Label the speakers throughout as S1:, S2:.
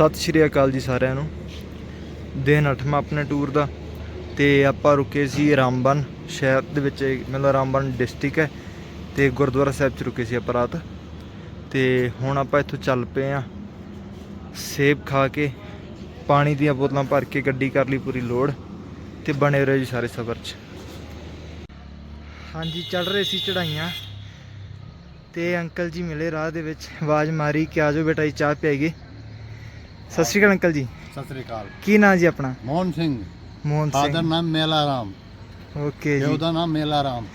S1: ਸਤਿ ਸ਼੍ਰੀ ਅਕਾਲ ਜੀ ਸਾਰਿਆਂ ਨੂੰ। ਦਿਨ ਅੱਠਵਾਂ ਆਪਣੇ ਟੂਰ ਦਾ ਤੇ ਆਪਾਂ ਰੁਕੇ ਸੀ ਰਾਮਬਨ ਸ਼ਹਿਰ ਦੇ ਵਿੱਚ, ਮਤਲਬ ਰਾਮਬਨ ਡਿਸਟ੍ਰਿਕਟ ਹੈ ਤੇ ਗੁਰਦੁਆਰਾ ਸਾਹਿਬ ਚ ਰੁਕੇ ਸੀ ਆਪਾਂ ਰਾਤ। ਤੇ ਹੁਣ ਆਪਾਂ ਇੱਥੋਂ ਚੱਲ ਪਏ ਆ ਸੇਬ ਖਾ ਕੇ, ਪਾਣੀ ਦੀਆਂ ਬੋਤਲਾਂ ਭਰ ਕੇ ਗੱਡੀ ਕਰ ਲਈ ਪੂਰੀ ਲੋਡ ਤੇ ਬਣੇ ਰਹੇ ਜੀ ਸਾਰੇ ਸਫ਼ਰ 'ਚ। ਹਾਂਜੀ ਚੜ ਰਹੇ ਸੀ ਚੜਾਈਆਂ ਤੇ ਅੰਕਲ ਜੀ ਮਿਲੇ ਰਾਹ ਦੇ ਵਿੱਚ। ਆਵਾਜ਼ ਮਾਰੀ ਕਿ ਆਜੋ ਬੇਟਾ ਜੀ, ਚਾਹ ਪਿਆਈਏ। ਸਤਿ ਸ਼੍ਰੀ ਅਕਾਲ ਅੰਕਲ ਜੀ।
S2: ਸਤਿ ਸ੍ਰੀ ਅਕਾਲ।
S1: ਕੀ ਨਾਂ ਜੀ ਆਪਣਾ?
S2: ਮੋਹਨ ਸਿੰਘ।
S1: ਮੋਹਨ
S2: ਫਾਦਰ
S1: ਸਿੰਘ
S2: ਨਾਮ ਮੇਲਾ ਰਾਮ।
S1: ਓਕੇ
S2: ਤੇ
S1: ਜੀ।
S2: ਉਹਦਾ ਨਾਮ ਮੇਲਾ ਰਾਮ।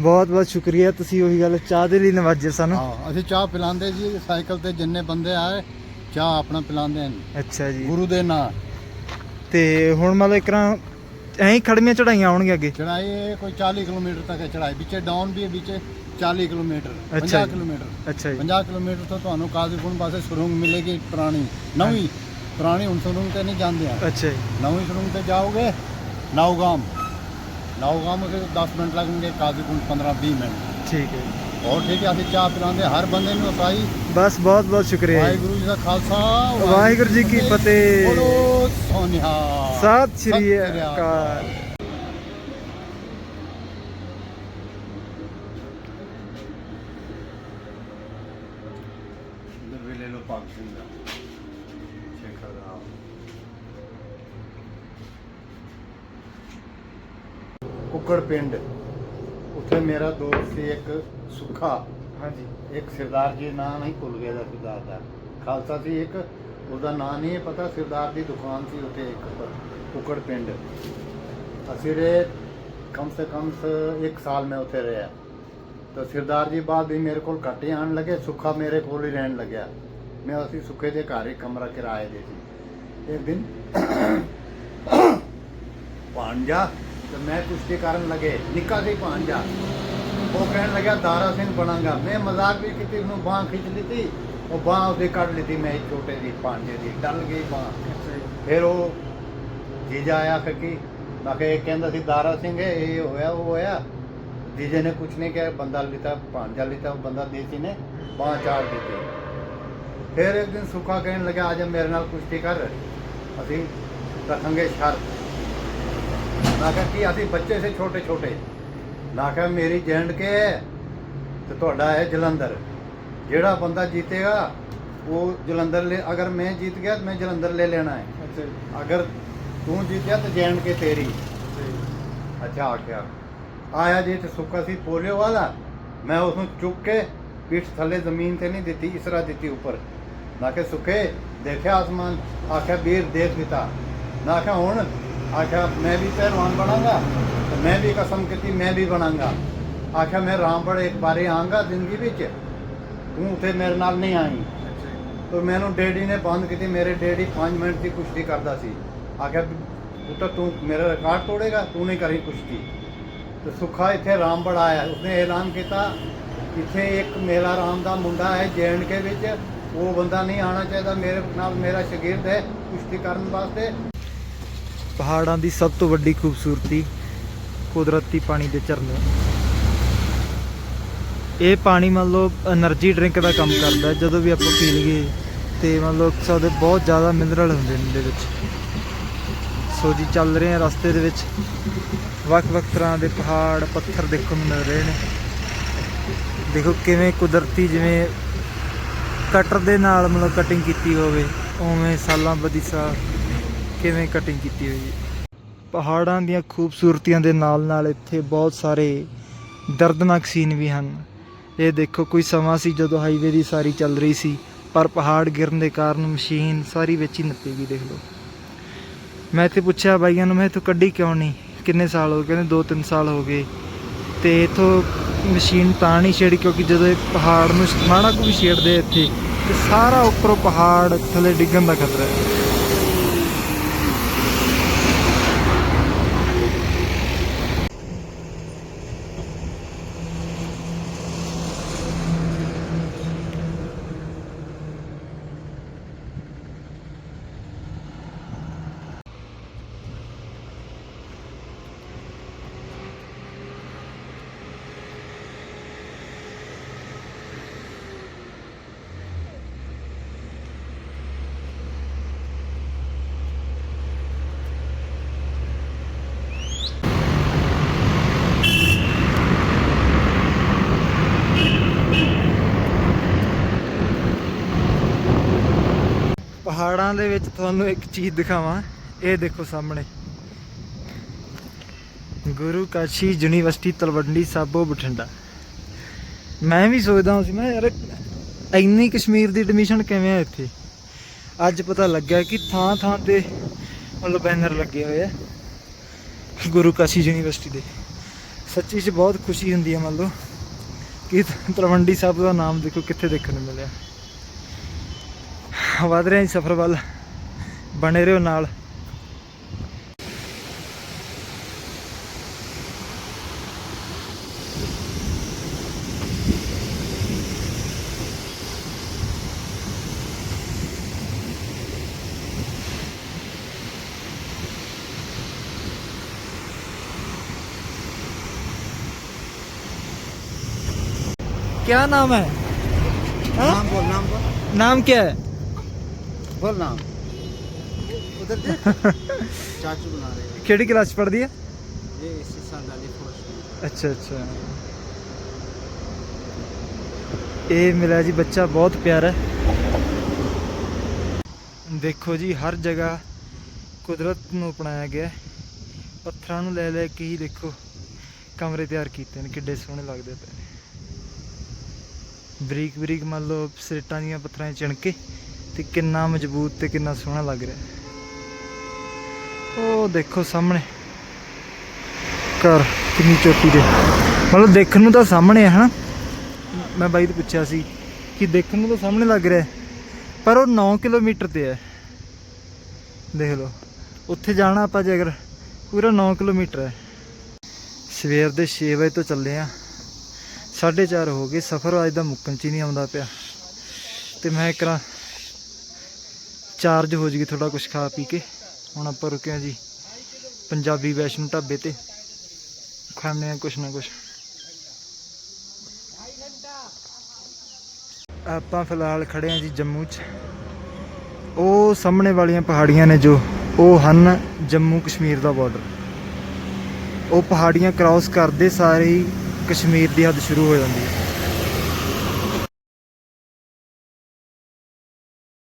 S1: ਬਹੁਤ ਬਹੁਤ ਸ਼ੁਕਰੀਆ ਤੁਸੀਂ ਉਹੀ ਗੱਲ ਚਾਹ ਦੇ ਲਈ ਨਵਾਜੇ ਸਾਨੂੰ।
S2: ਹਾਂ ਅਸੀਂ ਚਾਹ ਪਿਲਾਉਂਦੇ ਜੀ ਸਾਈਕਲ ਤੇ ਜਿੰਨੇ ਬੰਦੇ ਆਏ ਚਾਹ ਆਪਣਾ ਪਿਲਾਉਂਦੇ ਨੇ
S1: ਅੱਛਾ ਜੀ।
S2: ਗੁਰੂ ਦੇ ਨਾਂ।
S1: ਤੇ ਹੁਣ ਮਤਲਬ ਇਕਰਾਂ ਐਂ ਖੜਮੀਆਂ ਚੜਾਈਆਂ ਆਉਣਗੀਆਂ ਅੱਗੇ?
S2: ਚੜਾਈ ਇਹ ਕੋਈ 40 ਕਿਲੋਮੀਟਰ ਤੱਕ ਹੈ ਚੜਾਈ ਵਿੱਚੇ ਡਾਊਨ ਵੀ ਹੈ ਵਿੱਚੇ 40 ਕਿਲੋਮੀਟਰ
S1: ਅੱਛਾ
S2: 50
S1: ਜੀ।
S2: ਕਿਲੋਮੀਟਰ।
S1: ਅੱਛਾ ਜੀ।
S2: 50 ਕਿਲੋਮੀਟਰ ਤੋਂ ਤੁਹਾਨੂੰ ਕਾਜ਼ੀਪੁਰ ਪਾਸੇ ਸੁਰੰਗ ਮਿਲੇਗੀ ਪੁਰਾਣੀ ਨਵੀਂ। ਪੁਰਾਣੀ ਹੁਣ ਸੁਰੰਗ ਤੇ ਨਹੀਂ ਜਾਂਦੇ ਆ।
S1: ਅੱਛਾ ਜੀ।
S2: ਨਵੀਂ ਸੁਰੰਗ ਤੇ ਜਾਓਗੇ ਨਾਉਗਾਮ ਨਾਉਗਾਮ ਉਸੇ 10 ਮਿੰਟ ਲੱਗਣਗੇ ਕਾਜ਼ੀਪੁਰ 15 20 ਮਿੰਟ।
S1: ਠੀਕ ਹੈ
S2: ਹੋਰ ਠੀਕ ਹੈ ਅਸੀਂ ਚਾਹ ਪਿਲਾਉਂਦੇ ਹਰ ਬੰਦੇ ਨੂੰ ਅਸਾਈ
S1: ਬਸ ਬਹੁਤ ਬਹੁਤ ਸ਼ੁਕਰੀਆ
S2: ਵਾਹਿਗੁਰੂ ਜੀ ਦਾ ਖਾਲਸਾ
S1: ਵਾਹਿਗੁਰੂ ਜੀ ਕੀ ਫਤਿਹ।
S2: ਬੋਲੋ ਸੋਨਿਹਾ
S1: ਸਤਿ ਸ਼੍ਰੀ ਅਕਾਲ।
S2: ਪਾਕ ਸਿੰਘ ਦਾ ਸ਼ੇਖਰ ਦਾ ਕੁੱਕੜ ਪਿੰਡ। ਉੱਥੇ ਮੇਰਾ ਦੋਸਤ ਸੀ ਇੱਕ ਸੁੱਖਾ।
S1: ਹਾਂਜੀ।
S2: ਇੱਕ ਸਰਦਾਰ ਜੀ ਨਾਂ ਨਹੀਂ ਭੁੱਲ ਗਿਆ ਦਾ ਸਰਦਾਰ ਦਾ। ਖਾਲਸਾ ਸੀ ਇੱਕ ਉਹਦਾ ਨਾਂ ਨਹੀਂ ਹੈ ਪਤਾ ਸਰਦਾਰ ਦੀ ਦੁਕਾਨ ਸੀ ਉੱਥੇ ਇੱਕ ਕੁੱਕੜ ਪਿੰਡ। ਅਸੀਂ ਰਹੇ ਕਮ ਸੇ ਕਮ ਸ- ਇੱਕ ਸਾਲ ਮੈਂ ਉੱਥੇ ਰਿਹਾ। ਤਾਂ ਸਰਦਾਰ ਜੀ ਬਾਅਦ ਵੀ ਮੇਰੇ ਕੋਲ ਘੱਟ ਹੀ ਆਉਣ ਲੱਗੇ ਸੁੱਖਾ ਮੇਰੇ ਕੋਲ ਹੀ ਰਹਿਣ ਲੱਗਿਆ। ਮੈਂ ਅਸੀਂ ਸੁੱਖੇ ਦੇ ਘਰ ਹੀ ਕਮਰਾ ਕਿਰਾਏ ਦੇ ਸੀ। ਇੱਕ ਦਿਨ ਭਾਂਜਾ ਤੇ ਮੈਂ ਕੁਸ਼ਤੀ ਕਰਨ ਲੱਗੇ। ਨਿੱਕਾ ਸੀ ਭਾਂਜਾ ਉਹ ਕਹਿਣ ਲੱਗਾ ਦਾਰਾ ਸਿੰਘ ਬਣਾਂਗਾ। ਮੈਂ ਮਜ਼ਾਕ ਵੀ ਕੀਤੀ, ਉਹਨੂੰ ਬਾਹ ਖਿੱਚ ਲਿੱਤੀ। ਉਹ ਬਾਹ ਉਹਦੇ ਕੱਢ ਲਿੱਤੀ, ਮੈਂ ਛੋਟੇ ਦੀ ਭਾਂਜੇ ਦੀ ਡਲ ਗਈ ਬਾਹ। ਫਿਰ ਉਹ ਜੀਜਾ ਆਇਆ ਫੱਕੀ ਮੈਂ ਕਿਹਾ ਕਹਿੰਦਾ ਸੀ ਦਾਰਾ ਸਿੰਘ ਇਹ ਹੋਇਆ, ਉਹ ਹੋਇਆ। ਜੀਜੇ ਨੇ ਕੁਛ ਨਹੀਂ ਕਿਹਾ, ਬੰਦਾ ਲਿੱਤਾ ਭਾਂਜਾ ਲਿੱਤਾ, ਉਹ ਬੰਦਾ ਦੇਸੀ ਨੇ ਬਾਹ ਚਾੜ ਦਿੱਤੀ। ਫਿਰ ਇੱਕ ਦਿਨ ਸੁੱਕਾ ਕਹਿਣ ਲੱਗਾ ਜਾ ਮੇਰੇ ਨਾਲ ਕੁਸ਼ਤੀ ਕਰ। ਅਸੀਂ ਰੱਖਾਂਗੇ ਸ਼ਰ ਨਾ ਕਿਹਾ ਕਿ ਅਸੀਂ ਬੱਚੇ ਸੇ ਛੋਟੇ ਛੋਟੇ ਨਾ ਕਿਹਾ ਮੇਰੀ ਜੈਂਡ ਕੇ ਹੈ ਤੇ ਤੁਹਾਡਾ ਹੈ ਜਲੰਧਰ। ਜਿਹੜਾ ਬੰਦਾ ਜਿੱਤੇਗਾ ਉਹ ਜਲੰਧਰ ਲੈ ਅਗਰ ਮੈਂ ਜਿੱਤ ਗਿਆ ਤਾਂ ਮੈਂ ਜਲੰਧਰ ਲੈ ਲੈਣਾ ਹੈ।
S1: ਅੱਛਾ
S2: ਅਗਰ ਤੂੰ ਜਿੱਤਿਆ ਤਾਂ ਜੈਂਡ ਕੇ ਤੇਰੀ। ਅੱਛਾ ਆਖਿਆ ਆਇਆ ਜੇ ਤੇ ਸੁੱਕਾ ਸੀ ਪੋਲਿਓ ਵਾਲਾ ਮੈਂ ਉਸ ਨੂੰ ਚੁੱਕ ਕੇ ਪਿੱਠ ਥੱਲੇ ਜ਼ਮੀਨ ਤੇ ਨਹੀਂ ਦਿੱਤੀ ਇਸਰਾ ਦਿੱਤੀ ਉੱਪਰ। ਨਾ ਕਿ ਸੁੱਕੇ ਦੇਖਿਆ ਆਸਮਾਨ ਆਖਿਆ ਵੀਰ ਦੇਖ ਦਿੱਤਾ ਨਾ ਆਖਿਆ ਹੁਣ ਆਖਿਆ ਮੈਂ ਵੀ ਪਹਿਲਵਾਨ ਬਣਾਂਗਾ ਤੇ ਮੈਂ ਵੀ ਕਸਮ ਕੀਤੀ ਮੈਂ ਵੀ ਬਣਾਂਗਾ। ਆਖਿਆ ਮੈਂ ਰਾਮਪੜ ਇੱਕ ਵਾਰੀ ਆਂਗਾ ਜ਼ਿੰਦਗੀ ਵਿੱਚ ਤੂੰ ਉੱਥੇ ਮੇਰੇ ਨਾਲ ਨਹੀਂ ਆਈ। ਤੋ ਮੈਨੂੰ ਡੈਡੀ ਨੇ ਬੰਦ ਕੀਤੀ ਮੇਰੇ ਡੈਡੀ 5 ਮਿੰਟ ਦੀ ਕੁਸ਼ਤੀ ਕਰਦਾ ਸੀ। ਆਖਿਆ ਪੁੱਤਰ ਤੂੰ ਮੇਰਾ ਰਿਕਾਰਡ ਤੋੜੇਗਾ ਤੂੰ ਨਹੀਂ ਕਰੀ ਕੁਸ਼ਤੀ ਤੇ ਸੁੱਖਾ ਇੱਥੇ ਰਾਮਬੜ ਆਇਆ ਉਸਨੇ ਐਲਾਨ ਕੀਤਾ ਇੱਥੇ ਇੱਕ ਮੇਲਾ ਰਾਮ ਦਾ ਮੁੰਡਾ ਹੈ ਕੇ ਵਿੱਚ ਉਹ ਬੰਦਾ ਨਹੀਂ ਆਣਾ ਚਾਹੀਦਾ, ਮੇਰੇ ਨਾਲ ਮੇਰਾ ਸ਼ਾਗਿਰਦ ਹੈ, ਕੁਸ਼ਤੀ ਕਰਨ ਵਾਸਤੇ।
S1: ਪਹਾੜਾਂ ਦੀ ਸਭ ਤੋਂ ਵੱਡੀ ਖੂਬਸੂਰਤੀ ਕੁਦਰਤੀ ਪਾਣੀ ਦੇ ਝਰਨੇ। ਇਹ ਪਾਣੀ ਮੰਨ ਲਓ એનર્ਜੀ ਡਰਿੰਕ ਦਾ ਕੰਮ ਕਰਦਾ ਜਦੋਂ ਵੀ ਆਪਾਂ ਪੀ ਲਈਏ ਤੇ ਮੰਨ ਲਓ ਸਾਡੇ ਬਹੁਤ ਜ਼ਿਆਦਾ ਮਿਨਰਲ ਹੁੰਦੇ ਨੇ ਦੇ ਵਿੱਚ। ਸੋ ਜੀ ਚੱਲ ਰਹੇ ਆ ਰਸਤੇ ਦੇ ਵਿੱਚ। ਵੱਖ-ਵੱਖ ਤਰ੍ਹਾਂ ਦੇ ਪਹਾੜ, ਪੱਥਰ ਦੇਖਣ ਨੂੰ ਮਿਲ ਰਹੇ ਨੇ। ਦੇਖੋ ਕਿਵੇਂ ਕੁਦਰਤੀ ਜਿਵੇਂ ਕਟਰ ਦੇ ਨਾਲ ਮਤਲਬ ਕਟਿੰਗ ਕੀਤੀ ਹੋਵੇ, ਉਵੇਂ ਸਾਲਾਂ ਬਦੀ ਸਾਲ ਕਿਵੇਂ ਕਟਿੰਗ ਕੀਤੀ ਹੋਈ ਹੈ? ਪਹਾੜਾਂ ਦੀਆਂ ਖੂਬਸੂਰਤੀਆਂ ਦੇ ਨਾਲ ਨਾਲ ਇੱਥੇ ਬਹੁਤ ਸਾਰੇ ਦਰਦਨਾਕ ਸੀਨ ਵੀ ਹਨ। ਇਹ ਦੇਖੋ, ਕੋਈ ਸਮਾਂ ਸੀ ਜਦੋਂ ਹਾਈਵੇ ਦੀ ਸਾਰੀ ਚੱਲ ਰਹੀ ਸੀ, ਪਰ ਪਹਾੜ ਗਿਰਨ ਦੇ ਕਾਰਨ ਮਸ਼ੀਨ ਸਾਰੀ ਵਿੱਚ ਹੀ ਨੱਪੀ ਗਈ, ਦੇਖ ਲਓ। ਮੈਂ ਇੱਥੇ ਪੁੱਛਿਆ ਬਾਈਆਂ ਨੂੰ, ਮੈਂ ਇੱਥੋਂ ਕੱਢੀ ਕਿਉਂ ਨਹੀਂ? ਕਿੰਨੇ ਸਾਲ ਹੋ ਗਏ? ਕਹਿੰਦੇ 2-3 ਸਾਲ ਹੋ ਗਏ। ਤੇ ਇਥੋਂ ਮਸ਼ੀਨ ਤਾਂ ਨਹੀਂ ਛੇੜੀ ਕਿਉਂਕਿ ਜਦੋਂ ਇਹ ਪਹਾੜ ਨੂੰ ਮਾੜਾ ਕੁ ਵੀ ਛੇੜਦੇ ਇੱਥੇ, ਤੇ ਸਾਰਾ ਉੱਪਰੋਂ ਪਹਾੜ ਥੱਲੇ ਡਿੱਗਣ ਦਾ ਖਤਰਾ ਹੈ। ਪਹਾੜਾਂ ਦੇ ਵਿੱਚ ਤੁਹਾਨੂੰ ਇੱਕ ਚੀਜ਼ ਦਿਖਾਵਾਂ। ਇਹ ਦੇਖੋ ਸਾਹਮਣੇ। ਗੁਰੂ ਕਾਸ਼ੀ ਯੂਨੀਵਰਸਿਟੀ ਤਲਵੰਡੀ ਸਾਬੋ ਬਠਿੰਡਾ। ਮੈਂ ਵੀ ਸੋਚਦਾ ਸੀ, ਮੈਂ ਯਾਰ, ਇੰਨੀ ਕਸ਼ਮੀਰ ਦੀ ਐਡਮਿਸ਼ਨ ਕਿਵੇਂ ਆ ਇੱਥੇ? ਅੱਜ ਪਤਾ ਲੱਗਿਆ ਕਿ ਥਾਂ ਥਾਂ ਤੇ ਮਤਲਬ ਬੈਨਰ ਲੱਗੇ ਹੋਏ ਆ ਗੁਰੂ ਕਾਸ਼ੀ ਯੂਨੀਵਰਸਿਟੀ ਦੇ। ਸੱਚੀ 'ਚ ਬਹੁਤ ਖੁਸ਼ੀ ਹੁੰਦੀ ਹੈ ਮੰਨ ਲਓ ਕਿ ਤਲਵੰਡੀ ਸਾਹਿਬ ਦਾ ਨਾਮ ਦੇਖੋ ਕਿੱਥੇ ਦੇਖਣ ਨੂੰ ਮਿਲਿਆ। ਵਧ ਰਹੇ ਹਾਂ ਜੀ ਸਫ਼ਰ ਵੱਲ ਬਣੇ ਰਹੋ ਨਾਲ क्या नाम है हाँ?
S2: नाम बोल नाम बोल
S1: नाम क्या है
S2: बोल नाम उधर देख चाचू बना रहे हैं
S1: ਕਿਹੜੀ ਕਲਾਸ ਪੜ੍ਹਦੀ ਹੈ
S2: ये इसी साल डाली फर्स्ट
S1: ਅੱਛਾ ਅੱਛਾ ਇਹ ਮਿਲਿਆ ਜੀ ਬੱਚਾ ਬਹੁਤ ਪਿਆਰਾ ਹੈ ਦੇਖੋ ਜੀ ਹਰ ਜਗ੍ਹਾ ਕੁਦਰਤ ਨੂੰ ਅਪਣਾਇਆ ਗਿਆ ਹੈ। ਪੱਥਰਾਂ ਨੂੰ ਲੈ ਲੈ ਕੇ ਹੀ ਦੇਖੋ ਕਮਰੇ ਤਿਆਰ ਕੀਤੇ ਨੇ ਕਿੱਡੇ ਸੋਹਣੇ ਲੱਗਦੇ ਪਏ ਨੇ ਬਰੀਕ ਬਰੀਕ ਮੰਨ ਲਓ ਸਲੇਟਾਂ ਦੀਆਂ ਪੱਥਰਾਂ 'ਚ ਚਿਣ ਕੇ ਤੇ ਕਿੰਨਾ ਮਜ਼ਬੂਤ ਤੇ ਕਿੰਨਾ ਸੋਹਣਾ ਲੱਗ ਰਿਹਾ। ਉਹ ਦੇਖੋ ਸਾਹਮਣੇ। ਘਰ ਕਿੰਨੀ ਚੋਟੀ ਦੇ। ਮਤਲਬ ਦੇਖਣ ਨੂੰ ਤਾਂ ਸਾਹਮਣੇ ਹੈ ਹਨਾ? ਮੈਂ ਬਾਈ ਤੋਂ ਪੁੱਛਿਆ ਸੀ ਕਿ ਦੇਖਣ ਨੂੰ ਤਾਂ ਸਾਹਮਣੇ ਲੱਗ ਰਿਹਾ, ਪਰ ਉਹ 9 ਕਿਲੋਮੀਟਰ ਤੇ ਹੈ। ਦੇਖ ਲਓ, ਉੱਥੇ ਜਾਣਾ ਆਪਾਂ ਜੇ ਅਗਰ ਪੂਰਾ 9 ਕਿਲੋਮੀਟਰ ਹੈ। ਸਵੇਰ ਦੇ 6 ਵਜੇ ਤੋਂ ਚੱਲੇ ਆ। 4:30 ਹੋ ਗਏ, ਸਫ਼ਰ ਅੱਜ ਦਾ ਮੁੱਕਣ ਚ ਹੀ ਨਹੀਂ ਆਉਂਦਾ ਪਿਆ। ਤੇ ਮੈਂ ਇੱਕ ਰਾਂ ਚਾਰਜ ਹੋ ਜੂਗੀ ਥੋੜਾ ਕੁਝ ਖਾ ਪੀ ਕੇ। ਹੁਣ ਆਪਾਂ ਰੁਕੇ ਆ ਜੀ ਪੰਜਾਬੀ ਵੈਸ਼ਨੂ ਢਾਬੇ ਤੇ। ਖਾਣੇ ਆ ਕੁਛ ਨਾ ਕੁਛ। ਆਪਾਂ ਫਿਲਹਾਲ ਖੜੇ ਆ ਜੀ ਜੰਮੂ 'ਚ। ਉਹ ਸਾਹਮਣੇ ਵਾਲੀਆਂ ਪਹਾੜੀਆਂ ਨੇ ਜੋ, ਉਹ ਹਨ ਜੰਮੂ ਕਸ਼ਮੀਰ ਦਾ ਬਾਰਡਰ ਉਹ ਪਹਾੜੀਆਂ ਕ੍ਰਾਸ ਕਰਦੇ ਸਾਰੇ ਹੀ ਕਸ਼ਮੀਰ ਦੀ ਹੱਦ ਸ਼ੁਰੂ ਹੋ ਜਾਂਦੀ ਹੈ।